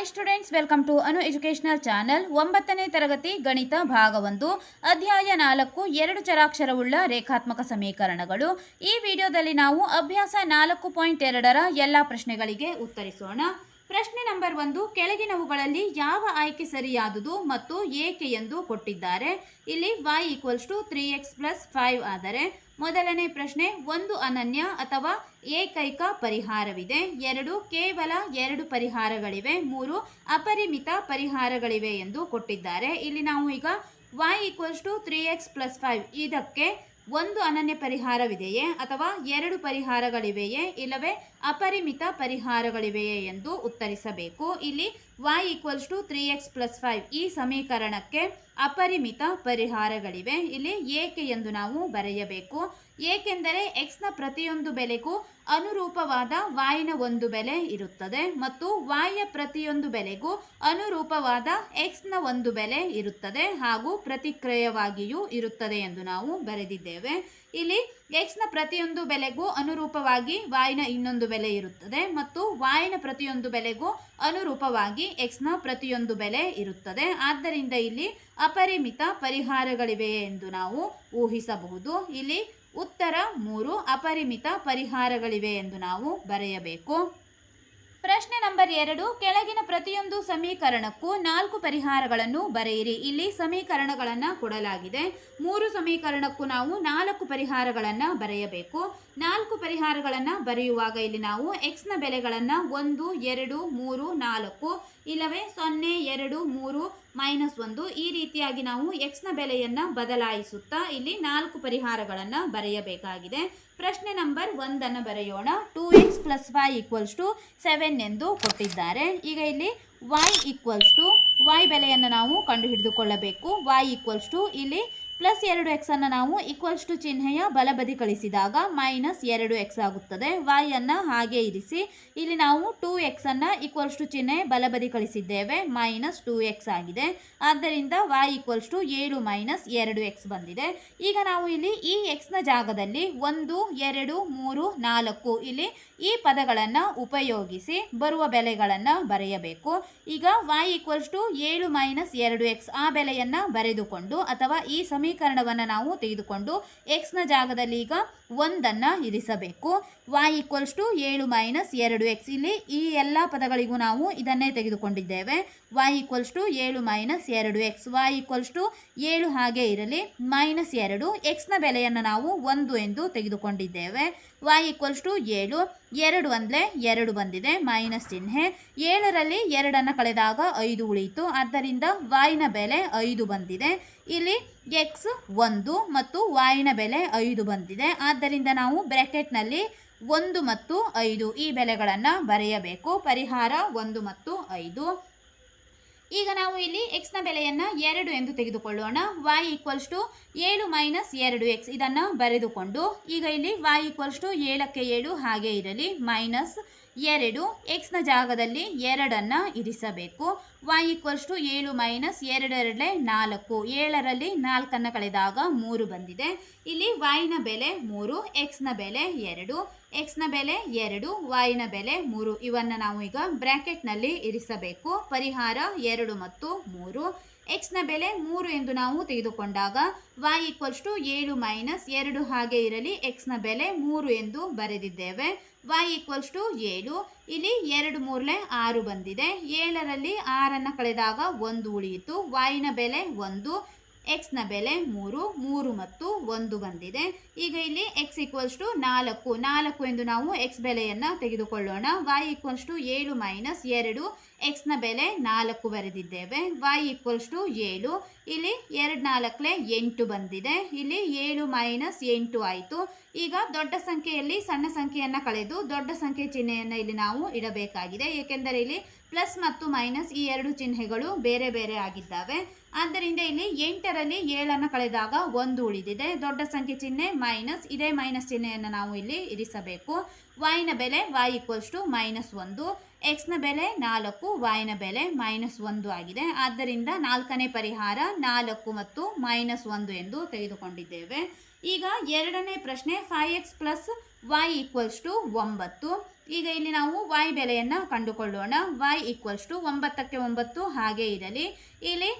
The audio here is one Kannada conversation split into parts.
Hi students welcome to Anu educational channel ಒಂಬತ್ತನೇ ತರಗತಿ ಗಣಿತ ಭಾಗ ಒಂದು ಅಧ್ಯಾಯ ನಾಲ್ಕು, ಎರಡು ಚರಾಕ್ಷರವುಳ್ಳ ರೇಖಾತ್ಮಕ ಸಮೀಕರಣಗಳು. ಈ ವಿಡಿಯೋದಲ್ಲಿ ನಾವು ಅಭ್ಯಾಸ ನಾಲ್ಕು ಪಾಯಿಂಟ್ ಎರಡರ ಎಲ್ಲ ಪ್ರಶ್ನೆಗಳಿಗೆ ಉತ್ತರಿಸೋಣ. ಪ್ರಶ್ನೆ ನಂಬರ್ ಒಂದು, ಕೆಳಗಿನವುಗಳಲ್ಲಿ ಯಾವ ಆಯ್ಕೆ ಸರಿಯಾದುದು ಮತ್ತು ಏಕೆ ಎಂದು ಕೊಟ್ಟಿದ್ದಾರೆ. ಇಲ್ಲಿ Y equals to three X plus five ಆದರೆ ಮೊದಲನೇ ಪ್ರಶ್ನೆ, ಒಂದು ಅನನ್ಯ ಅಥವಾ ಏಕೈಕ ಪರಿಹಾರವಿದೆ. ಎರಡು, ಕೇವಲ ಎರಡು ಪರಿಹಾರಗಳಿವೆ. ಮೂರು, ಅಪರಿಮಿತ ಪರಿಹಾರಗಳಿವೆ ಎಂದು ಕೊಟ್ಟಿದ್ದಾರೆ. ಇಲ್ಲಿ ನಾವು ಈಗ y equals to three X plus five ಇದಕ್ಕೆ ಒಂದು ಅನನ್ಯ ಪರಿಹಾರವಿದೆಯೇ ಅಥವಾ ಎರಡು ಪರಿಹಾರಗಳಿವೆಯೇ? ಇಲ್ಲವೇ, ಅಪರಿಮಿತ ಪರಿಹಾರಗಳಿವೆಯೇ ಎಂದು ಉತ್ತರಿಸಬೇಕು. ಇಲ್ಲಿ y equals to three X plus five ಈ ಸಮೀಕರಣಕ್ಕೆ ಅಪರಿಮಿತ ಪರಿಹಾರಗಳಿವೆ. ಇಲ್ಲಿ ಏಕೆ ಎಂದು ನಾವು ಬರೆಯಬೇಕು. ಏಕೆಂದರೆ ಎಕ್ಸ್ನ ಪ್ರತಿಯೊಂದು ಬೆಲೆಗೂ ಅನುರೂಪವಾದ ವಾಯಿನ ಒಂದು ಬೆಲೆ ಇರುತ್ತದೆ ಮತ್ತು ವಾಯ ಪ್ರತಿಯೊಂದು ಬೆಲೆಗೂ ಅನುರೂಪವಾದ ಎಕ್ಸ್ನ ಒಂದು ಬೆಲೆ ಇರುತ್ತದೆ ಹಾಗೂ ಪ್ರತಿಕ್ರಿಯವಾಗಿಯೂ ಇರುತ್ತದೆ ಎಂದು ನಾವು ಬರೆದಿದ್ದೇವೆ. ಇಲ್ಲಿ ಎಕ್ಸ್ನ ಪ್ರತಿಯೊಂದು ಬೆಲೆಗೂ ಅನುರೂಪವಾಗಿ ವಾಯಿನ ಇನ್ನೊಂದು ಬೆಲೆ ಇರುತ್ತದೆ ಮತ್ತು ವಾಯಿನ ಪ್ರತಿಯೊಂದು ಬೆಲೆಗೂ ಅನುರೂಪವಾಗಿ ಎಕ್ಸ್ನ ಪ್ರತಿಯೊಂದು ಬೆಲೆ ಇರುತ್ತದೆ. ಆದ್ದರಿಂದ ಇಲ್ಲಿ ಅಪರಿಮಿತ ಪರಿಹಾರಗಳಿವೆ ಎಂದು ನಾವು ಊಹಿಸಬಹುದು. ಇಲ್ಲಿ ಉತ್ತರ ಮೂರು ಅಪರಿಮಿತ ಪರಿಹಾರಗಳಿವೆ ಎಂದು ನಾವು ಬರೆಯಬೇಕು. ಪ್ರಶ್ನೆ ನಂಬರ್ ಎರಡು, ಕೆಳಗಿನ ಪ್ರತಿಯೊಂದು ಸಮೀಕರಣಕ್ಕೂ ನಾಲ್ಕು ಪರಿಹಾರಗಳನ್ನು ಬರೆಯಿರಿ. ಇಲ್ಲಿ ಸಮೀಕರಣಗಳನ್ನು ಕೊಡಲಾಗಿದೆ. ಮೂರು ಸಮೀಕರಣಕ್ಕೂ ನಾವು ನಾಲ್ಕು ಪರಿಹಾರಗಳನ್ನು ಬರೆಯಬೇಕು. ನಾಲ್ಕು ಪರಿಹಾರಗಳನ್ನು ಬರೆಯುವಾಗ ಇಲ್ಲಿ ನಾವು ಎಕ್ಸ್ನ ಬೆಲೆಗಳನ್ನು ಒಂದು, ಎರಡು, ಮೂರು, ನಾಲ್ಕು, ಇಲ್ಲವೇ ಸೊನ್ನೆ, ಎರಡು, ಮೂರು, ಮೈನಸ್ ಒಂದು ಈ ರೀತಿಯಾಗಿ ನಾವು ಎಕ್ಸ್ನ ಬೆಲೆಯನ್ನು ಬದಲಾಯಿಸುತ್ತಾ ಇಲ್ಲಿ ನಾಲ್ಕು ಪರಿಹಾರಗಳನ್ನು ಬರೆಯಬೇಕಾಗಿದೆ. ಪ್ರಶ್ನೆ ನಂಬರ್ ಒಂದನ್ನು ಬರೆಯೋಣ. Two X plus Y equals to seven ಎಂದು ಕೊಟ್ಟಿದ್ದಾರೆ. ಈಗ ಇಲ್ಲಿ ವೈ ಈಕ್ವಲ್ಸ್ ಟು ವೈ ಬೆಲೆಯನ್ನು ನಾವು ಕಂಡುಹಿಡಿದುಕೊಳ್ಳಬೇಕು. ವೈ ಈಕ್ವಲ್ಸ್ ಟು ಇಲ್ಲಿ ಪ್ಲಸ್ ಎರಡು ಎಕ್ಸನ್ನು ನಾವು ಈಕ್ವಲ್ಸ್ ಟು ಚಿಹ್ನೆಯ ಬಲಬದಿ ಕಳಿಸಿದಾಗ ಮೈನಸ್ ಎರಡು ಎಕ್ಸ್ ಆಗುತ್ತದೆ. ವೈಯನ್ನು ಹಾಗೆ ಇರಿಸಿ. ಇಲ್ಲಿ ನಾವು ಟೂ ಎಕ್ಸನ್ನು ಈಕ್ವಲ್ಸ್ ಟು ಚಿಹ್ನೆ ಬಲಬದಿ ಕಳಿಸಿದ್ದೇವೆ. ಮೈನಸ್ ಟೂ ಎಕ್ಸ್ ಆಗಿದೆ. ಆದ್ದರಿಂದ ವೈ ಈಕ್ವಲ್ಸ್ ಟು ಏಳು ಮೈನಸ್ ಎರಡು ಎಕ್ಸ್ ಬಂದಿದೆ. ಈಗ ನಾವು ಇಲ್ಲಿ ಈ ಎಕ್ಸ್ನ ಜಾಗದಲ್ಲಿ ಒಂದು, ಎರಡು, ಮೂರು, ನಾಲ್ಕು ಇಲ್ಲಿ ಈ ಪದಗಳನ್ನು ಉಪಯೋಗಿಸಿ ಬರುವ ಬೆಲೆಗಳನ್ನು ಬರೆಯಬೇಕು. ಈಗ ವೈ ಈಕ್ವಲ್ಸ್ ಟು ಏಳು ಮೈನಸ್ ಎರಡು ಎಕ್ಸ್ ಆ ಬೆಲೆಯನ್ನು ಬರೆದುಕೊಂಡು ಅಥವಾ ಈ ಸಮೀಕರಣವನ್ನು ನಾವು ತೆಗೆದುಕೊಂಡು ಎಕ್ಸ್ನ ಜಾಗದಲ್ಲಿ ಈಗ ಒಂದನ್ನು ಇರಿಸಬೇಕು. Y ಈಕ್ವಲ್ಸ್ ಟು ಏಳು ಮೈನಸ್ ಎರಡು ಎಕ್ಸ್ ಇಲ್ಲಿ ಈ ಎಲ್ಲ ಪದಗಳಿಗೂ ನಾವು ಇದನ್ನೇ ತೆಗೆದುಕೊಂಡಿದ್ದೇವೆ. y ಈಕ್ವಲ್ಸ್ ಟು ಏಳು ಮೈನಸ್ ಎರಡು ಎಕ್ಸ್ y ಈಕ್ವಲ್ಸ್ ಟು ಏಳು ಹಾಗೆ ಇರಲಿ. ಮೈನಸ್ ಎರಡು ಎಕ್ಸ್ನ ಬೆಲೆಯನ್ನು ನಾವು ಒಂದು ಎಂದು ತೆಗೆದುಕೊಂಡಿದ್ದೇವೆ. y ಈಕ್ವಲ್ಸ್ ಟು ಏಳು, ಎರಡು ಅಂದರೆ ಎರಡು ಬಂದಿದೆ ಮೈನಸ್ ಚಿಹ್ನೆ. ಏಳರಲ್ಲಿ ಎರಡನ್ನು ಕಳೆದಾಗ ಐದು ಉಳಿಯಿತು. ಆದ್ದರಿಂದ ವಾಯಿನ ಬೆಲೆ ಐದು ಬಂದಿದೆ. ಇಲ್ಲಿ ಎಕ್ಸ್ ಒಂದು ಮತ್ತು ವಾಯಿನ ಬೆಲೆ ಐದು ಬಂದಿದೆ. ಆದ್ದರಿಂದ ನಾವು ಬ್ರ್ಯಾಕೆಟ್ನಲ್ಲಿ ಒಂದು ಮತ್ತು ಐದು. ಈ ಬೆಲೆಗಳನ್ನು ಬರೆಯಬೇಕು. ಪರಿಹಾರ ಒಂದು ಮತ್ತು ಐದು. ಈಗ ನಾವು ಇಲ್ಲಿ ಎಕ್ಸ್ನ ಬೆಲೆಯನ್ನು ಎರಡು ಎಂದು ತೆಗೆದುಕೊಳ್ಳೋಣ. ವಾಯ್ ಈಕ್ವಲ್ಸ್ ಟು ಏಳು ಮೈನಸ್ ಎರಡು ಎಕ್ಸ್ ಇದನ್ನು ಬರೆದುಕೊಂಡು ಈಗ ಇಲ್ಲಿ ವಾಯ್ ಈಕ್ವಲ್ಸ್ ಟು ಏಳಕ್ಕೆ ಏಳು ಹಾಗೆ ಇರಲಿ. ಮೈನಸ್ ಎರಡು ಎಕ್ಸ್ನ ಜಾಗದಲ್ಲಿ ಎರಡನ್ನು ಇರಿಸಬೇಕು. ವೈ ಈಕ್ವಲ್ಸ್ ಟು ಏಳು ಮೈನಸ್ ಎರಡೆರಡಲೆ ನಾಲ್ಕು. ಏಳರಲ್ಲಿ ನಾಲ್ಕನ್ನು ಕಳೆದಾಗ ಮೂರು ಬಂದಿದೆ. ಇಲ್ಲಿ ವೈನ ಬೆಲೆ ಮೂರು ಎಕ್ಸ್ನ ಬೆಲೆ ಎರಡು. ಎಕ್ಸ್ನ ಬೆಲೆ ಎರಡು ವೈನ ಬೆಲೆ ಮೂರು. ಇವನ್ನು ನಾವು ಈಗ ಬ್ರ್ಯಾಕೆಟ್ನಲ್ಲಿ ಇರಿಸಬೇಕು. ಪರಿಹಾರ ಎರಡು ಮತ್ತು ಮೂರು. ಎಕ್ಸ್ನ ಬೆಲೆ ಮೂರು ಎಂದು ನಾವು ತೆಗೆದುಕೊಂಡಾಗ ವೈ ಈಕ್ವಲ್ಸ್ ಟು ಏಳು ಮೈನಸ್ ಎರಡು ಹಾಗೆ ಇರಲಿ ಎಕ್ಸ್ನ ಬೆಲೆ ಮೂರು ಎಂದು ಬರೆದಿದ್ದೇವೆ. ವೈ ಈಕ್ವಲ್ಸ್ ಟು ಏಳು, ಇಲ್ಲಿ ಎರಡು ಮೂರಲೆ ಆರು ಬಂದಿದೆ. ಏಳರಲ್ಲಿ ಆರನ್ನು ಕಳೆದಾಗ ಒಂದು ಉಳಿಯಿತು. ವಾಯಿನ ಬೆಲೆ ಒಂದು ಎಕ್ಸ್ನ ಬೆಲೆ ಮೂರು ಮೂರು ಮತ್ತು ಒಂದು ಬಂದಿದೆ. ಈಗ ಇಲ್ಲಿ ಎಕ್ಸ್ ಈಕ್ವಲ್ಸ್ ಟು ನಾಲ್ಕು ನಾಲ್ಕು ಎಂದು ನಾವು ಎಕ್ಸ್ ಬೆಲೆಯನ್ನು ತೆಗೆದುಕೊಳ್ಳೋಣ. ವೈ ಈಕ್ವಲ್ಸ್ ಟು ಏಳು ಮೈನಸ್ ಎರಡು ಎಕ್ಸ್ನ ಬೆಲೆ ನಾಲ್ಕು ಬರೆದಿದ್ದೇವೆ. ವೈ ಈಕ್ವಲ್ಸ್ ಟು ಏಳು. ಇಲ್ಲಿ ಎರಡು ನಾಲ್ಕಲೆ ಎಂಟು ಬಂದಿದೆ. ಇಲ್ಲಿ ಏಳು ಮೈನಸ್ ಎಂಟು ಆಯಿತು. ಈಗ ದೊಡ್ಡ ಸಂಖ್ಯೆಯಲ್ಲಿ ಸಣ್ಣ ಸಂಖ್ಯೆಯನ್ನು ಕಳೆದು ದೊಡ್ಡ ಸಂಖ್ಯೆ ಚಿಹ್ನೆಯನ್ನು ಇಲ್ಲಿ ನಾವು ಇಡಬೇಕಾಗಿದೆ. ಏಕೆಂದರೆ ಇಲ್ಲಿ ಪ್ಲಸ್ ಮತ್ತು ಮೈನಸ್ ಈ ಎರಡು ಚಿಹ್ನೆಗಳು ಬೇರೆ ಬೇರೆ ಆಗಿದ್ದಾವೆ. ಆದ್ದರಿಂದ ಇಲ್ಲಿ ಎಂಟರಲ್ಲಿ ಏಳನ್ನು ಕಳೆದಾಗ ಒಂದು ಉಳಿದಿದೆ. ದೊಡ್ಡ ಸಂಖ್ಯೆ ಚಿಹ್ನೆ ಮೈನಸ್ ಇದೇ ಮೈನಸ್ ಚಿಹ್ನೆಯನ್ನು ನಾವು ಇಲ್ಲಿ ಇರಿಸಬೇಕು. ವೈನ ಬೆಲೆ ವೈ ಈಕ್ವಲ್ಸ್ ಟು ಮೈನಸ್ ಒಂದು. ಎಕ್ಸ್ನ ಬೆಲೆ ನಾಲ್ಕು ವಾಯಿನ ಬೆಲೆ ಮೈನಸ್ ಒಂದು ಆಗಿದೆ. ಆದ್ದರಿಂದ ನಾಲ್ಕನೇ ಪರಿಹಾರ ನಾಲ್ಕು ಮತ್ತು ಮೈನಸ್ ಒಂದು ಎಂದು ತೆಗೆದುಕೊಂಡಿದ್ದೇವೆ. ಈಗ ಎರಡನೇ ಪ್ರಶ್ನೆ five X plus Y equals to ಒಂಬತ್ತು. ಈಗ ಇಲ್ಲಿ ನಾವು ವೈ ಬೆಲೆಯನ್ನು ಕಂಡುಕೊಳ್ಳೋಣ. ವೈ ಈಕ್ವಲ್ಸ್ ಟು ಒಂಬತ್ತಕ್ಕೆ ಒಂಬತ್ತು, ಹಾಗೆ ಇರಲಿ. ಇಲ್ಲಿ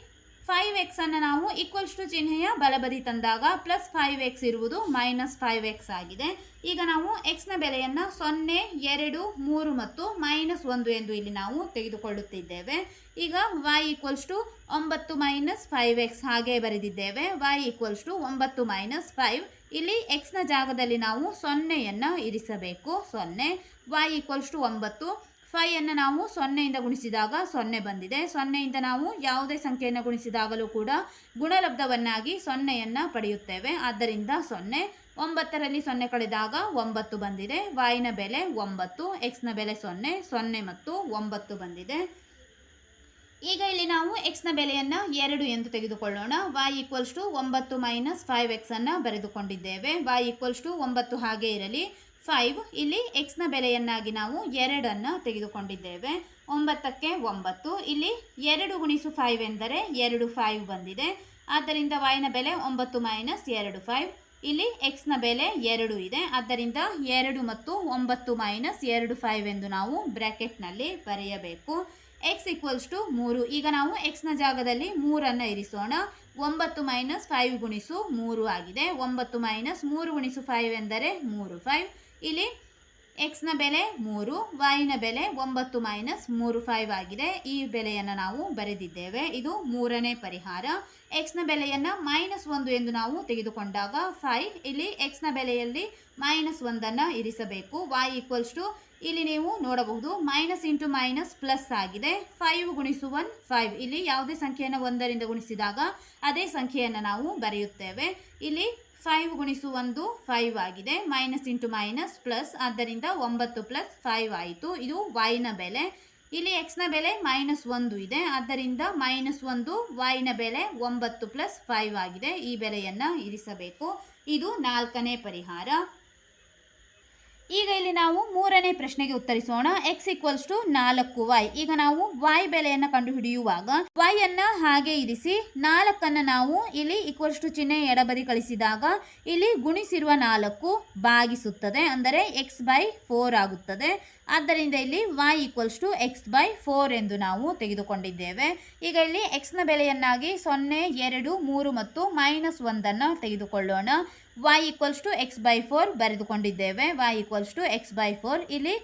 ಫೈವ್ ಎಕ್ಸ್ ಅನ್ನು ನಾವು ಈಕ್ವಲ್ಸ್ ಟು ಚಿಹ್ನೆಯ ಬಲಬದಿ ತಂದಾಗ ಪ್ಲಸ್ ಫೈವ್ ಎಕ್ಸ್ ಇರುವುದು ಮೈನಸ್ ಫೈವ್ ಎಕ್ಸ್ ಆಗಿದೆ. ಈಗ ನಾವು ಎಕ್ಸ್ನ ಬೆಲೆಯನ್ನು ಸೊನ್ನೆ, ಎರಡು, ಮೂರು ಮತ್ತು ಮೈನಸ್ ಒಂದು ಎಂದು ಇಲ್ಲಿ ನಾವು ತೆಗೆದುಕೊಳ್ಳುತ್ತಿದ್ದೇವೆ. ಈಗ ವೈ ಈಕ್ವಲ್ಸ್ ಟು ಒಂಬತ್ತು ಮೈನಸ್ ಫೈವ್ ಎಕ್ಸ್ ಹಾಗೆ ಬರೆದಿದ್ದೇವೆ. ವೈ ಈಕ್ವಲ್ಸ್ ಟು ಒಂಬತ್ತು ಮೈನಸ್ ಫೈವ್ ಇಲ್ಲಿ ಎಕ್ಸ್ನ ಜಾಗದಲ್ಲಿ ನಾವು ಸೊನ್ನೆಯನ್ನು ಇರಿಸಬೇಕು. ಸೊನ್ನೆ ವೈ ಈಕ್ವಲ್ಸ್ ಟು ಒಂಬತ್ತು. ಫೈಯನ್ನು ನಾವು ಸೊನ್ನೆಯಿಂದ ಗುಣಿಸಿದಾಗ ಸೊನ್ನೆ ಬಂದಿದೆ. ಸೊನ್ನೆಯಿಂದ ನಾವು ಯಾವುದೇ ಸಂಖ್ಯೆಯನ್ನು ಗುಣಿಸಿದಾಗಲೂ ಕೂಡ ಗುಣಲಬ್ಧವನ್ನಾಗಿ ಸೊನ್ನೆಯನ್ನು ಪಡೆಯುತ್ತೇವೆ. ಆದ್ದರಿಂದ ಸೊನ್ನೆ, ಒಂಬತ್ತರಲ್ಲಿ ಸೊನ್ನೆ ಕಳೆದಾಗ ಒಂಬತ್ತು ಬಂದಿದೆ. ವಾಯಿನ ಬೆಲೆ ಒಂಬತ್ತು ಎಕ್ಸ್ನ ಬೆಲೆ ಸೊನ್ನೆ ಸೊನ್ನೆ ಮತ್ತು ಒಂಬತ್ತು ಬಂದಿದೆ. ಈಗ ಇಲ್ಲಿ ನಾವು ಎಕ್ಸ್ನ ಬೆಲೆಯನ್ನು ಎರಡು ಎಂದು ತೆಗೆದುಕೊಳ್ಳೋಣ. Y ಈಕ್ವಲ್ಸ್ ಟು ಒಂಬತ್ತು ಮೈನಸ್ ಫೈವ್ ಎಕ್ಸನ್ನು ಬರೆದುಕೊಂಡಿದ್ದೇವೆ. Y ಈಕ್ವಲ್ಸ್ ಟು ಒಂಬತ್ತು ಹಾಗೆ ಇರಲಿ. ಫೈವ್ ಇಲ್ಲಿ ಎಕ್ಸ್ನ ಬೆಲೆಯನ್ನಾಗಿ ನಾವು ಎರಡನ್ನು ತೆಗೆದುಕೊಂಡಿದ್ದೇವೆ. ಒಂಬತ್ತಕ್ಕೆ ಒಂಬತ್ತು. ಇಲ್ಲಿ ಎರಡು ಗುಣಿಸು ಫೈವ್ ಎಂದರೆ ಎರಡು ಫೈವ್ ಬಂದಿದೆ. ಆದ್ದರಿಂದ ವೈನ ಬೆಲೆ ಒಂಬತ್ತು ಮೈನಸ್ ಎರಡು ಫೈವ್ ಇಲ್ಲಿ ಎಕ್ಸ್ನ ಬೆಲೆ ಎರಡು ಇದೆ. ಆದ್ದರಿಂದ ಎರಡು ಮತ್ತು ಒಂಬತ್ತು ಮೈನಸ್ ಎರಡು ಫೈವ್ ಎಂದು ನಾವು ಬ್ರ್ಯಾಕೆಟ್ನಲ್ಲಿ ಬರೆಯಬೇಕು. ಎಕ್ಸ್ ಈಕ್ವಲ್ಸ್ ಟು ಮೂರು. ಈಗ ನಾವು ಎಕ್ಸ್ನ ಜಾಗದಲ್ಲಿ ಮೂರನ್ನು ಇರಿಸೋಣ. ಒಂಬತ್ತು ಮೈನಸ್ ಫೈವ್ ಗುಣಿಸು ಮೂರು ಆಗಿದೆ. ಒಂಬತ್ತು ಮೈನಸ್ ಮೂರು ಗುಣಿಸು ಫೈವ್ ಎಂದರೆ ಮೂರು ಫೈವ್ ಇಲ್ಲಿ ಎಕ್ಸ್ನ ಬೆಲೆ ಮೂರು ವೈನ ಬೆಲೆ ಒಂಬತ್ತು ಮೈನಸ್ ಮೂರು ಫೈವ್ ಆಗಿದೆ. ಈ ಬೆಲೆಯನ್ನು ನಾವು ಬರೆದಿದ್ದೇವೆ. ಇದು ಮೂರನೇ ಪರಿಹಾರ. ಎಕ್ಸ್ನ ಬೆಲೆಯನ್ನು ಮೈನಸ್ ಒಂದು ಎಂದು ನಾವು ತೆಗೆದುಕೊಂಡಾಗ ಫೈವ್ ಇಲ್ಲಿ ಎಕ್ಸ್ನ ಬೆಲೆಯಲ್ಲಿ ಮೈನಸ್ ಒಂದನ್ನು ಇರಿಸಬೇಕು. ವೈ ಈಕ್ವಲ್ಸ್ ಟು ಇಲ್ಲಿ ನೀವು ನೋಡಬಹುದು ಮೈನಸ್ ಇಂಟು ಮೈನಸ್ ಪ್ಲಸ್ ಆಗಿದೆ. ಫೈವ್ ಗುಣಿಸು ಒನ್ ಫೈವ್ ಇಲ್ಲಿ ಯಾವುದೇ ಸಂಖ್ಯೆಯನ್ನು ಒಂದರಿಂದ ಗುಣಿಸಿದಾಗ ಅದೇ ಸಂಖ್ಯೆಯನ್ನು ನಾವು ಬರೆಯುತ್ತೇವೆ. ಇಲ್ಲಿ ಫೈವ್ ಗುಣಿಸು ಒಂದು ಫೈವ್ ಆಗಿದೆ. ಮೈನಸ್ ಇಂಟು ಮೈನಸ್ ಪ್ಲಸ್ ಆದ್ದರಿಂದ ಒಂಬತ್ತು ಪ್ಲಸ್ ಫೈವ್ ಆಯಿತು. ಇದು ವೈನ ಬೆಲೆ. ಇಲ್ಲಿ ಎಕ್ಸ್ನ ಬೆಲೆ ಮೈನಸ್ ಒಂದು ಇದೆ. ಆದ್ದರಿಂದ ಮೈನಸ್ ಒಂದು ವೈನ ಬೆಲೆ ಒಂಬತ್ತು ಪ್ಲಸ್ ಫೈವ್ ಆಗಿದೆ. ಈ ಬೆಲೆಯನ್ನು ಇರಿಸಬೇಕು. ಇದು ನಾಲ್ಕನೇ ಪರಿಹಾರ. ಈಗ ಇಲ್ಲಿ ನಾವು ಮೂರನೇ ಪ್ರಶ್ನೆಗೆ ಉತ್ತರಿಸೋಣ. ಎಕ್ಸ್ ಈಕ್ವಲ್ಸ್ ಟು ನಾಲ್ಕು ವೈ ಈಗ ನಾವು ವೈ ಬೆಲೆಯನ್ನು ಕಂಡುಹಿಡಿಯುವಾಗ ವೈ ಅನ್ನ ಹಾಗೆ ಇರಿಸಿ ನಾಲ್ಕನ್ನು ನಾವು ಇಲ್ಲಿ ಈಕ್ವಲ್ಸ್ ಟು ಚಿಹ್ನೆ ಎಡಬದಿ ಕಳಿಸಿದಾಗ ಇಲ್ಲಿ ಗುಣಿಸಿರುವ ನಾಲ್ಕು ಭಾಗಿಸುತ್ತದೆ. ಅಂದರೆ ಎಕ್ಸ್ ಬೈ ಫೋರ್ ಆಗುತ್ತದೆ. ಆದ್ದರಿಂದ ಇಲ್ಲಿ Y equals to X by four ಎಂದು ನಾವು ತೆಗೆದುಕೊಂಡಿದ್ದೇವೆ. ಈಗ ಇಲ್ಲಿ ಎಕ್ಸ್ನ ಬೆಲೆಯನ್ನಾಗಿ ಸೊನ್ನೆ, ಎರಡು, ಮೂರು ಮತ್ತು ಮೈನಸ್ ಒಂದನ್ನು ತೆಗೆದುಕೊಳ್ಳೋಣ. Y equals to X by four ಬರೆದುಕೊಂಡಿದ್ದೇವೆ. Y equals to X by four ಇಲ್ಲಿ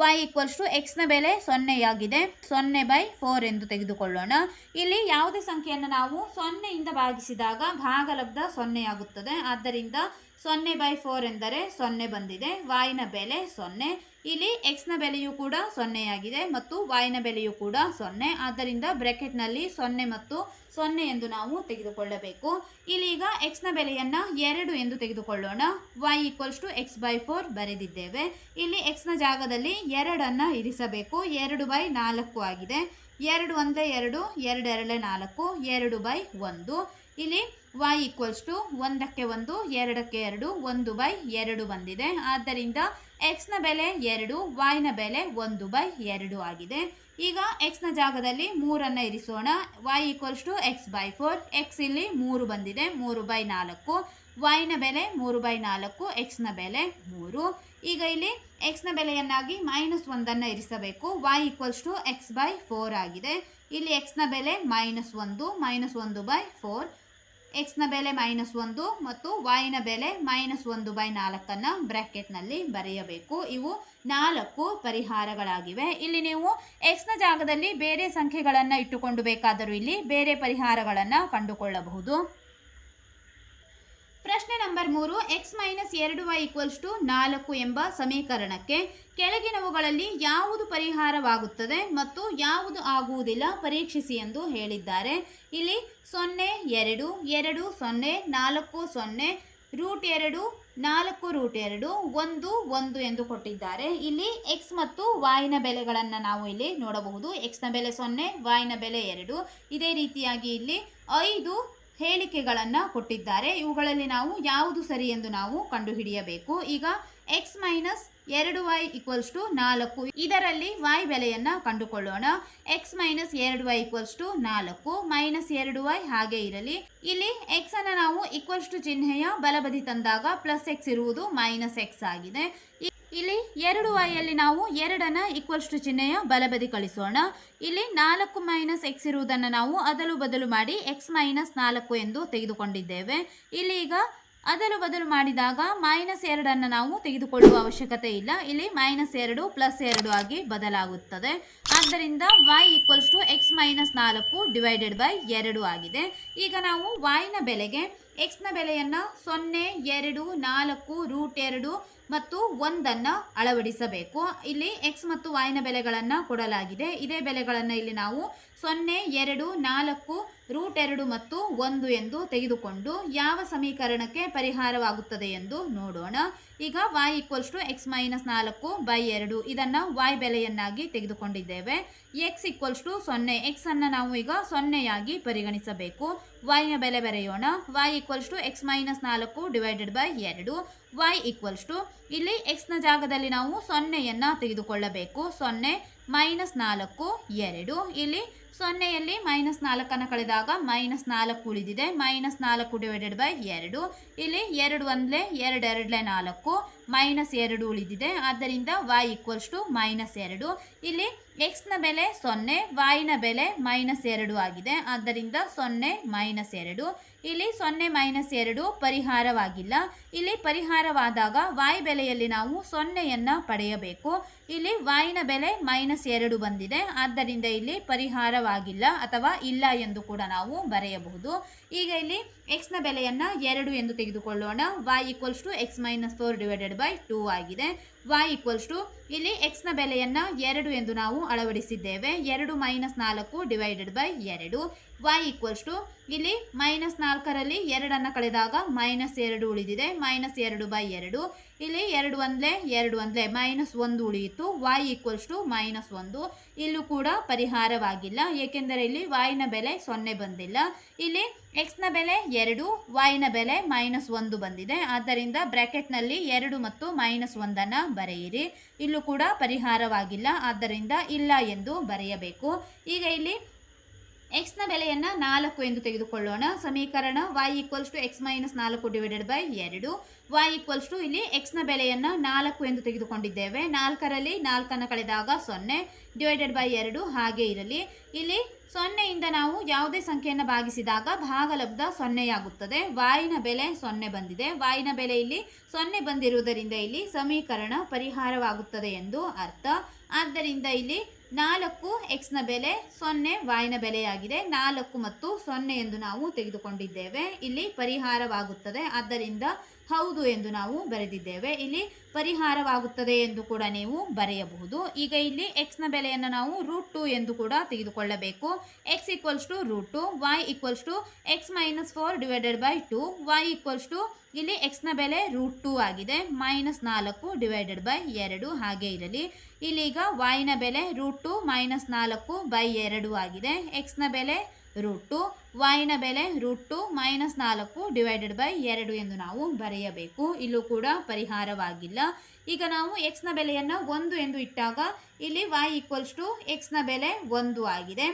ವೈ ಈಕ್ವಲ್ಸ್ ಟು ಎಕ್ಸ್ನ ಬೆಲೆ ಸೊನ್ನೆಯಾಗಿದೆ ಸೊನ್ನೆ ಬೈ ಫೋರ್ ಎಂದು ತೆಗೆದುಕೊಳ್ಳೋಣ. ಇಲ್ಲಿ ಯಾವುದೇ ಸಂಖ್ಯೆಯನ್ನು ನಾವು ಸೊನ್ನೆಯಿಂದ ಭಾಗಿಸಿದಾಗ ಭಾಗಲಬ್ಧ ಸೊನ್ನೆಯಾಗುತ್ತದೆ ಆದ್ದರಿಂದ ಸೊನ್ನೆ ಬೈ ಫೋರ್ ಎಂದರೆ ಸೊನ್ನೆ ಬಂದಿದೆ. ವಾಯಿನ ಬೆಲೆ ಸೊನ್ನೆ. ಇಲ್ಲಿ ಎಕ್ಸ್ನ ಬೆಲೆಯೂ ಕೂಡ ಸೊನ್ನೆಯಾಗಿದೆ ಮತ್ತು ವಾಯ್ನ ಬೆಲೆಯೂ ಕೂಡ ಸೊನ್ನೆ. ಆದ್ದರಿಂದ ಬ್ರ್ಯಾಕೆಟ್ನಲ್ಲಿ ಸೊನ್ನೆ ಮತ್ತು ಸೊನ್ನೆ ಎಂದು ನಾವು ತೆಗೆದುಕೊಳ್ಳಬೇಕು. ಇಲ್ಲಿ ಈಗ ಎಕ್ಸ್ನ ಬೆಲೆಯನ್ನು ಎರಡು ಎಂದು ತೆಗೆದುಕೊಳ್ಳೋಣ. Y equals to X by four ಬರೆದಿದ್ದೇವೆ. ಇಲ್ಲಿ ಎಕ್ಸ್ನ ಜಾಗದಲ್ಲಿ ಎರಡನ್ನು ಇರಿಸಬೇಕು. ಎರಡು ಬೈ ನಾಲ್ಕು ಆಗಿದೆ. ಎರಡು ಒಂದೇ ಎರಡು ಎರಡು ನಾಲ್ಕು, ಎರಡು ಬೈ ಒಂದು. ಇಲ್ಲಿ ವೈ ಈಕ್ವಲ್ಸ್ ಟು ಒಂದಕ್ಕೆ ಒಂದು, ಎರಡಕ್ಕೆ ಎರಡು, ಒಂದು ಬೈ ಎರಡು ಬಂದಿದೆ. ಆದ್ದರಿಂದ ಎಕ್ಸ್ನ ಬೆಲೆ ಎರಡು ವಾಯ್ನ ಬೆಲೆ ಒಂದು ಬೈ ಎರಡು ಆಗಿದೆ. ಈಗ ಎಕ್ಸ್ನ ಜಾಗದಲ್ಲಿ ಮೂರನ್ನು ಇರಿಸೋಣ. Y equals to X by four X ಇಲ್ಲಿ ಮೂರು ಬಂದಿದೆ, ಮೂರು ಬೈ ನಾಲ್ಕು. ವಾಯ್ನ ಬೆಲೆ ಮೂರು ಬೈ ನಾಲ್ಕು ಎಕ್ಸ್ನ ಬೆಲೆ ಮೂರು. ಈಗ ಇಲ್ಲಿ ಎಕ್ಸ್ನ ಬೆಲೆಯನ್ನಾಗಿ ಮೈನಸ್ ಒಂದನ್ನು ಇರಿಸಬೇಕು. Y equals to X by four ಆಗಿದೆ. ಇಲ್ಲಿ ಎಕ್ಸ್ನ ಬೆಲೆ ಮೈನಸ್ ಒಂದು ಮೈನಸ್ ಒಂದು ಬೈ ಫೋರ್ ಎಕ್ಸ್ನ ಬೆಲೆ ಮೈನಸ್ ಒಂದು ಮತ್ತು ವಾಯಿನ ಬೆಲೆ ಮೈನಸ್ ಒಂದು ಬೈ ನಾಲ್ಕನ್ನು ಬ್ರ್ಯಾಕೆಟ್ನಲ್ಲಿ ಬರೆಯಬೇಕು. ಇವು ನಾಲ್ಕು ಪರಿಹಾರಗಳಾಗಿವೆ. ಇಲ್ಲಿ ನೀವು ಎಕ್ಸ್ನ ಜಾಗದಲ್ಲಿ ಬೇರೆ ಸಂಖ್ಯೆಗಳನ್ನು ಇಟ್ಟುಕೊಂಡು ಬೇಕಾದರೂ ಇಲ್ಲಿ ಬೇರೆ ಪರಿಹಾರಗಳನ್ನು ಕಂಡುಕೊಳ್ಳಬಹುದು. ಪ್ರಶ್ನೆ ನಂಬರ್ ಮೂರು ಎಕ್ಸ್ ಮೈನಸ್ ಎರಡು ವೈ ಈಕ್ವಲ್ಸ್ ಟು ನಾಲ್ಕು ಎಂಬ ಸಮೀಕರಣಕ್ಕೆ ಕೆಳಗಿನವುಗಳಲ್ಲಿ ಯಾವುದು ಪರಿಹಾರವಾಗುತ್ತದೆ ಮತ್ತು ಯಾವುದು ಆಗುವುದಿಲ್ಲ ಪರೀಕ್ಷಿಸಿ ಎಂದು ಹೇಳಿದ್ದಾರೆ. ಇಲ್ಲಿ ಸೊನ್ನೆ, ಎರಡು ಎರಡು, ಸೊನ್ನೆ, ನಾಲ್ಕು, ಸೊನ್ನೆ ರೂಟ್ ಎರಡು, ನಾಲ್ಕು ರೂಟ್ ಎರಡು, ಒಂದು ಒಂದು ಎಂದು ಕೊಟ್ಟಿದ್ದಾರೆ. ಇಲ್ಲಿ ಎಕ್ಸ್ ಮತ್ತು ವಾಯಿನ ಬೆಲೆಗಳನ್ನು ನಾವು ಇಲ್ಲಿ ನೋಡಬಹುದು. ಎಕ್ಸ್ನ ಬೆಲೆ ಸೊನ್ನೆ ವಾಯಿನ ಬೆಲೆ ಎರಡು. ಇದೇ ರೀತಿಯಾಗಿ ಇಲ್ಲಿ ಐದು ಹೇಳಿಕೆಗಳನ್ನು ಕೊಟ್ಟಿದ್ದಾರೆ. ಇವುಗಳಲ್ಲಿ ನಾವು ಯಾವುದು ಸರಿ ಎಂದು ನಾವು ಕಂಡುಹಿಡಿಯಬೇಕು. ಈಗ ಎಕ್ಸ್ ಮೈನಸ್ ಎರಡು ವೈ ಈಕ್ವಲ್ಸ್ ಟು ನಾಲ್ಕು. ಇದರಲ್ಲಿ ವೈ ಬೆಲೆಯನ್ನು ಕಂಡುಕೊಳ್ಳೋಣ. ಎಕ್ಸ್ ಮೈನಸ್ ಎರಡು ವೈ ಈಕ್ವಲ್ಸ್ ಟು ನಾಲ್ಕು. ಮೈನಸ್ ಎರಡು ವೈ ಹಾಗೆ ಇರಲಿ. ಇಲ್ಲಿ ಎಕ್ಸ್ ಅನ್ನ ನಾವು ಈಕ್ವಲ್ಸ್ ಟು ಚಿಹ್ನೆಯ ಬಲಬದಿ ತಂದಾಗ ಪ್ಲಸ್ ಎಕ್ಸ್ ಇರುವುದು ಮೈನಸ್ ಎಕ್ಸ್ ಆಗಿದೆ. ಇಲ್ಲಿ ಎರಡು ವೈಯಲ್ಲಿ ನಾವು ಎರಡನ್ನ ಈಕ್ವಲ್ಸ್ ಟು ಚಿಹ್ನೆಯ ಬಲಬದಿ ಕಳಿಸೋಣ. ಇಲ್ಲಿ ನಾಲ್ಕು ಮೈನಸ್ ಎಕ್ಸ್ ಇರುವುದನ್ನು ನಾವು ಅದಲು ಬದಲು ಮಾಡಿ ಎಕ್ಸ್ ಮೈನಸ್ ನಾಲ್ಕು ಎಂದು ತೆಗೆದುಕೊಂಡಿದ್ದೇವೆ. ಇಲ್ಲಿ ಈಗ ಅದಲು ಬದಲು ಮಾಡಿದಾಗ ಮೈನಸ್ ಎರಡನ್ನು ನಾವು ತೆಗೆದುಕೊಳ್ಳುವ ಅವಶ್ಯಕತೆ ಇಲ್ಲ. ಇಲ್ಲಿ ಮೈನಸ್ ಎರಡು ಪ್ಲಸ್ ಎರಡು ಆಗಿ ಬದಲಾಗುತ್ತದೆ. ಆದ್ದರಿಂದ Y equals to X minus ನಾಲ್ಕು ಡಿವೈಡೆಡ್ ಬೈ ಎರಡು ಆಗಿದೆ. ಈಗ ನಾವು ವೈನ ಬೆಲೆಗೆ ಎಕ್ಸ್ನ ಬೆಲೆಯನ್ನು ಸೊನ್ನೆ, ಎರಡು, ನಾಲ್ಕು ರೂಟ್ ಎರಡು ಮತ್ತು ಒಂದನ್ನು ಅಳವಡಿಸಬೇಕು. ಇಲ್ಲಿ ಎಕ್ಸ್ ಮತ್ತು y ನ ಬೆಲೆಗಳನ್ನು ಕೊಡಲಾಗಿದೆ. ಇದೇ ಬೆಲೆಗಳನ್ನು ಇಲ್ಲಿ ನಾವು ಸೊನ್ನೆ, ಎರಡು, ನಾಲ್ಕು, ರೂಟ್ ಎರಡು ಮತ್ತು ಒಂದು ಎಂದು ತೆಗೆದುಕೊಂಡು ಯಾವ ಸಮೀಕರಣಕ್ಕೆ ಪರಿಹಾರವಾಗುತ್ತದೆ ಎಂದು ನೋಡೋಣ. ಈಗ Y equals to X minus ನಾಲ್ಕು ಬೈ ಎರಡು. ಇದನ್ನು ವಾಯ್ ಬೆಲೆಯನ್ನಾಗಿ ತೆಗೆದುಕೊಂಡಿದ್ದೇವೆ. ಎಕ್ಸ್ ಈಕ್ವಲ್ಸ್ ಟು ಸೊನ್ನೆ. ಎಕ್ಸ್ ಅನ್ನು ನಾವು ಈಗ ಸೊನ್ನೆಯಾಗಿ ಪರಿಗಣಿಸಬೇಕು. y ನ ಬೆಲೆ ಬರೆಯೋಣ. y equals to X minus ನಾಲ್ಕು ಡಿವೈಡೆಡ್ ಬೈ ಎರಡು. ವೈ ಈಕ್ವಲ್ಸ್ ಟು ಇಲ್ಲಿ ಎಕ್ಸ್ನ ಜಾಗದಲ್ಲಿ ನಾವು ಸೊನ್ನೆಯನ್ನು ತೆಗೆದುಕೊಳ್ಳಬೇಕು. ಸೊನ್ನೆ ಮೈನಸ್ ನಾಲ್ಕು, ಎರಡು. ಇಲ್ಲಿ ಸೊನ್ನೆಯಲ್ಲಿ ಮೈನಸ್ ನಾಲ್ಕನ್ನು ಕಳೆದಾಗ ಮೈನಸ್ ನಾಲ್ಕು ಉಳಿದಿದೆ. ಮೈನಸ್ ನಾಲ್ಕು ಡಿವೈಡೆಡ್ ಬೈ ಎರಡು. ಇಲ್ಲಿ ಎರಡು ಒಂದಲೇ ಎರಡು ಎರಡಲೇ ನಾಲ್ಕು. ಮೈನಸ್ ಎರಡು ಉಳಿದಿದೆ. ಆದ್ದರಿಂದ ವೈ ಈಕ್ವಲ್ಸ್ ಟು ಮೈನಸ್ ಎರಡು. ಇಲ್ಲಿ ಎಕ್ಸ್ನ ಬೆಲೆ ಸೊನ್ನೆ ನ ಬೆಲೆ ಮೈನಸ್ ಎರಡು ಆಗಿದೆ. ಆದ್ದರಿಂದ ಸೊನ್ನೆ ಮೈನಸ್ ಎರಡು. ಇಲ್ಲಿ ಸೊನ್ನೆ ಮೈನಸ್ ಎರಡು ಪರಿಹಾರವಾಗಿಲ್ಲ. ಇಲ್ಲಿ ಪರಿಹಾರವಾದಾಗ ವಾಯ್ ಬೆಲೆಯಲ್ಲಿ ನಾವು ಸೊನ್ನೆಯನ್ನು ಪಡೆಯಬೇಕು. ಇಲ್ಲಿ y ನ ಬೆಲೆ ಮೈನಸ್ ಎರಡು ಬಂದಿದೆ. ಆದ್ದರಿಂದ ಇಲ್ಲಿ ಪರಿಹಾರವಾಗಿಲ್ಲ ಅಥವಾ ಇಲ್ಲ ಎಂದು ಕೂಡ ನಾವು ಬರೆಯಬಹುದು. ಈಗ ಇಲ್ಲಿ ಎಕ್ಸ್ನ ಬೆಲೆಯನ್ನು ಎರಡು ಎಂದು ತೆಗೆದುಕೊಳ್ಳೋಣ. Y equals to X minus four divided by two ಆಗಿದೆ. ವೈ ಈಕ್ವಲ್ಸ್ ಟು ಇಲ್ಲಿ ಎಕ್ಸ್ನ ಬೆಲೆಯನ್ನು ಎರಡು ಎಂದು ನಾವು ಅಳವಡಿಸಿದ್ದೇವೆ. ಎರಡು ಮೈನಸ್ ನಾಲ್ಕು ಡಿವೈಡೆಡ್ ಬೈ ಎರಡು. Y ಈಕ್ವಲ್ಸ್ ಟು ಇಲ್ಲಿ ಮೈನಸ್ ನಾಲ್ಕರಲ್ಲಿ ಎರಡನ್ನು ಕಳೆದಾಗ ಮೈನಸ್ ಎರಡು ಉಳಿದಿದೆ. ಮೈನಸ್ ಎರಡು ಬೈ ಎರಡು. ಇಲ್ಲಿ ಎರಡು ಒಂದಲೇ ಎರಡು ಒಂದಲೇ ಮೈನಸ್ ಒಂದು ಉಳಿಯಿತು. ವೈ ಈಕ್ವಲ್ಸ್ ಟು ಮೈನಸ್ ಒಂದು. ಇಲ್ಲೂ ಕೂಡ ಪರಿಹಾರವಾಗಿಲ್ಲ. ಏಕೆಂದರೆ ಇಲ್ಲಿ y ನ ಬೆಲೆ ಸೊನ್ನೆ ಬಂದಿಲ್ಲ. ಇಲ್ಲಿ ಎಕ್ಸ್ನ ಬೆಲೆ ಎರಡು, y ನ ಬೆಲೆ ಮೈನಸ್ ಒಂದು ಬಂದಿದೆ. ಆದ್ದರಿಂದ ಬ್ರ್ಯಾಕೆಟ್ನಲ್ಲಿ ಎರಡು ಮತ್ತು ಮೈನಸ್ ಒಂದನ್ನು ಬರೆಯಿರಿ. ಇಲ್ಲೂ ಕೂಡ ಪರಿಹಾರವಾಗಿಲ್ಲ. ಆದ್ದರಿಂದ ಇಲ್ಲ ಎಂದು ಬರೆಯಬೇಕು. ಈಗ ಇಲ್ಲಿ ಎಕ್ಸ್ನ ಬೆಲೆಯನ್ನು ನಾಲ್ಕು ಎಂದು ತೆಗೆದುಕೊಳ್ಳೋಣ. ಸಮೀಕರಣ Y equals to X minus ನಾಲ್ಕು ಡಿವೈಡೆಡ್ ಬೈ ಎರಡು. ವೈ ಈಕ್ವಲ್ಸ್ ಟು ಇಲ್ಲಿ ಎಕ್ಸ್ನ ಬೆಲೆಯನ್ನು ನಾಲ್ಕು ಎಂದು ತೆಗೆದುಕೊಂಡಿದ್ದೇವೆ. ನಾಲ್ಕರಲ್ಲಿ ನಾಲ್ಕನ್ನು ಕಳೆದಾಗ ಸೊನ್ನೆ ಡಿವೈಡೆಡ್ ಬೈ ಎರಡು ಹಾಗೆ ಇರಲಿ. ಇಲ್ಲಿ ಸೊನ್ನೆಯಿಂದ ನಾವು ಯಾವುದೇ ಸಂಖ್ಯೆಯನ್ನು ಭಾಗಿಸಿದಾಗ ಭಾಗಲಬ್ಧ ಸೊನ್ನೆಯಾಗುತ್ತದೆ. ವಾಯಿನ ಬೆಲೆ ಸೊನ್ನೆ ಬಂದಿದೆ. ವಾಯಿನ ಬೆಲೆ ಇಲ್ಲಿ ಸೊನ್ನೆ ಬಂದಿರುವುದರಿಂದ ಇಲ್ಲಿ ಸಮೀಕರಣ ಪರಿಹಾರವಾಗುತ್ತದೆ ಎಂದು ಅರ್ಥ. ಆದ್ದರಿಂದ ಇಲ್ಲಿ ನಾಲ್ಕು ಎಕ್ಸ್ನ ಬೆಲೆ ಸೊನ್ನೆ ನ ಬೆಲೆಯಾಗಿದೆ. ನಾಲ್ಕು ಮತ್ತು ಸೊನ್ನೆ ಎಂದು ನಾವು ತೆಗೆದುಕೊಂಡಿದ್ದೇವೆ. ಇಲ್ಲಿ ಪರಿಹಾರವಾಗುತ್ತದೆ. ಆದ್ದರಿಂದ ಹೌದು ಎಂದು ನಾವು ಬರೆದಿದ್ದೇವೆ. ಇಲ್ಲಿ ಪರಿಹಾರವಾಗುತ್ತದೆ ಎಂದು ಕೂಡ ನೀವು ಬರೆಯಬಹುದು. ಈಗ ಇಲ್ಲಿ ಎಕ್ಸ್ನ ಬೆಲೆಯನ್ನು ನಾವು ರೂಟ್ ಟು ಎಂದು ಕೂಡ ತೆಗೆದುಕೊಳ್ಳಬೇಕು. X equals to root two Y equals to X minus four divided by two Y equals to ಇಲ್ಲಿ ಎಕ್ಸ್ನ ಬೆಲೆ ರೂಟ್ ಟು ಆಗಿದೆ. ಮೈನಸ್ ನಾಲ್ಕು ಡಿವೈಡೆಡ್ ಬೈ ಎರಡು ಹಾಗೆ ಇರಲಿ. ಇಲ್ಲೀಗ ವೈನ ಬೆಲೆ ರೂಟ್ ಟು ಮೈನಸ್ ನಾಲ್ಕು ಬೈ ಎರಡು ಆಗಿದೆ. ಎಕ್ಸ್ನ ಬೆಲೆ ರೂಟ್ ಟು ವೈನ ಬೆಲೆ ರೂಟ್ ಟು ಮೈನಸ್ ನಾಲ್ಕು ಡಿವೈಡೆಡ್ ಬೈ ಎರಡು ಎಂದು ನಾವು ಬರೆಯಬೇಕು. ಇಲ್ಲೂ ಕೂಡ ಪರಿಹಾರವಾಗಿಲ್ಲ. ಈಗ ನಾವು ಎಕ್ಸ್ನ ಬೆಲೆಯನ್ನು ಒಂದು ಎಂದು ಇಟ್ಟಾಗ ಇಲ್ಲಿ ವೈ ಈಕ್ವಲ್ಸ್ ಟು ಎಕ್ಸ್ನ ಬೆಲೆ ಒಂದು ಆಗಿದೆ.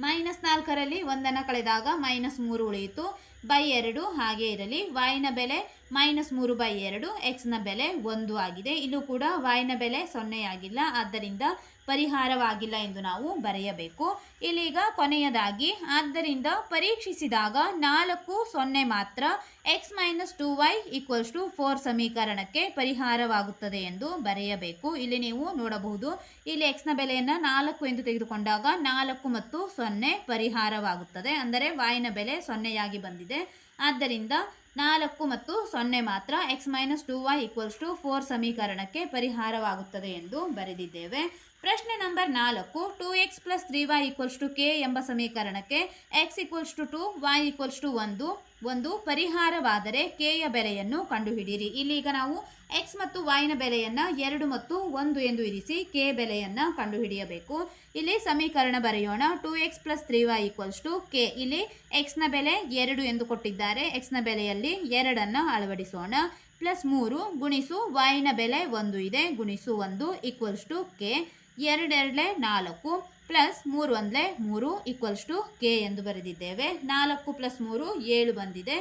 ಮೈನಸ್ ನಾಲ್ಕರಲ್ಲಿ ಒಂದನ್ನು ಕಳೆದಾಗ ಮೈನಸ್ ಮೂರು ಉಳಿಯಿತು. ಬೈ ಎರಡು ಹಾಗೆ ಇರಲಿ. ವೈನ ಬೆಲೆ ಮೈನಸ್ ಮೂರು ಬೈ ಎರಡು ಎಕ್ಸ್ನ ಬೆಲೆ ಒಂದು ಆಗಿದೆ. ಇಲ್ಲೂ ಕೂಡ ನ ಬೆಲೆ ಸೊನ್ನೆಯಾಗಿಲ್ಲ ಆದ್ದರಿಂದ ಪರಿಹಾರವಾಗಿಲ್ಲ ಎಂದು ನಾವು ಬರೆಯಬೇಕು. ಇಲ್ಲೀಗ ಕೊನೆಯದಾಗಿ, ಆದ್ದರಿಂದ ಪರೀಕ್ಷಿಸಿದಾಗ ನಾಲ್ಕು ಸೊನ್ನೆ ಮಾತ್ರ X minus two Y equals to four ಸಮೀಕರಣಕ್ಕೆ ಪರಿಹಾರವಾಗುತ್ತದೆ ಎಂದು ಬರೆಯಬೇಕು. ಇಲ್ಲಿ ನೀವು ನೋಡಬಹುದು, ಇಲ್ಲಿ ಎಕ್ಸ್ನ ಬೆಲೆಯನ್ನು ನಾಲ್ಕು ಎಂದು ತೆಗೆದುಕೊಂಡಾಗ ನಾಲ್ಕು ಮತ್ತು ಸೊನ್ನೆ ಪರಿಹಾರವಾಗುತ್ತದೆ. ಅಂದರೆ ವಾಯಿನ ಬೆಲೆ ಸೊನ್ನೆಯಾಗಿ ಬಂದಿದೆ. ಆದ್ದರಿಂದ ನಾಲ್ಕು ಮತ್ತು ಸೊನ್ನೆ ಮಾತ್ರ X minus two Y equals to four ಸಮೀಕರಣಕ್ಕೆ ಪರಿಹಾರವಾಗುತ್ತದೆ ಎಂದು ಬರೆದಿದ್ದೇವೆ. ಪ್ರಶ್ನೆ ನಂಬರ್ ನಾಲ್ಕು two X plus three Y equals to K ಎಂಬ ಸಮೀಕರಣಕ್ಕೆ X equals to two Y equals to ಒಂದು ಒಂದು ಪರಿಹಾರವಾದರೆ ಕೆಯ ಬೆಲೆಯನ್ನು ಕಂಡುಹಿಡಿಯಿರಿ. ಇಲ್ಲೀಗ ನಾವು ಎಕ್ಸ್ ಮತ್ತು ವೈನ ಬೆಲೆಯನ್ನು ಎರಡು ಮತ್ತು ಒಂದು ಎಂದು ಇರಿಸಿ ಕೆ ಬೆಲೆಯನ್ನು ಕಂಡುಹಿಡಿಯಬೇಕು. ಇಲ್ಲಿ ಸಮೀಕರಣ ಬರೆಯೋಣ. Two X plus three Y equals to K ಇಲ್ಲಿ ಎಕ್ಸ್ನ ಬೆಲೆ ಎರಡು ಎಂದು ಕೊಟ್ಟಿದ್ದಾರೆ. ಎಕ್ಸ್ನ ಬೆಲೆಯಲ್ಲಿ ಎರಡನ್ನು ಅಳವಡಿಸೋಣ. ಪ್ಲಸ್ ಮೂರು ಗುಣಿಸು ವೈನ ಬೆಲೆ ಒಂದು ಇದೆ. ಗುಣಿಸು ಒಂದು ಈಕ್ವಲ್ಸ್ ಟು ಕೆ ಎರಡೆರಡೇ ನಾಲ್ಕು. ಪ್ಲಸ್ ಮೂರು ಅಂದರೆ ಮೂರು ಈಕ್ವಲ್ಸ್ ಟು ಕೆ ಎಂದು ಬರೆದಿದ್ದೇವೆ. ನಾಲ್ಕು ಪ್ಲಸ್ ಮೂರು ಏಳು ಬಂದಿದೆ.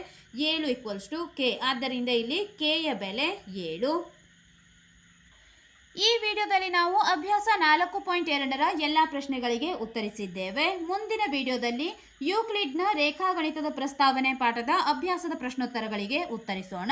ಏಳು ಈಕ್ವಲ್ಸ್ ಟು ಕೆ ಆದ್ದರಿಂದ ಇಲ್ಲಿ ಕೆಯ ಬೆಲೆ ಏಳು. ಈ ವಿಡಿಯೋದಲ್ಲಿ ನಾವು ಅಭ್ಯಾಸ ನಾಲ್ಕು ಪಾಯಿಂಟ್ ಎರಡರ ಎಲ್ಲ ಪ್ರಶ್ನೆಗಳಿಗೆ ಉತ್ತರಿಸಿದ್ದೇವೆ. ಮುಂದಿನ ವಿಡಿಯೋದಲ್ಲಿ ಯೂಕ್ಲಿಡ್ನ ರೇಖಾಗಣಿತದ ಪ್ರಸ್ತಾವನೆ ಪಾಠದ ಅಭ್ಯಾಸದ ಪ್ರಶ್ನೋತ್ತರಗಳಿಗೆ ಉತ್ತರಿಸೋಣ.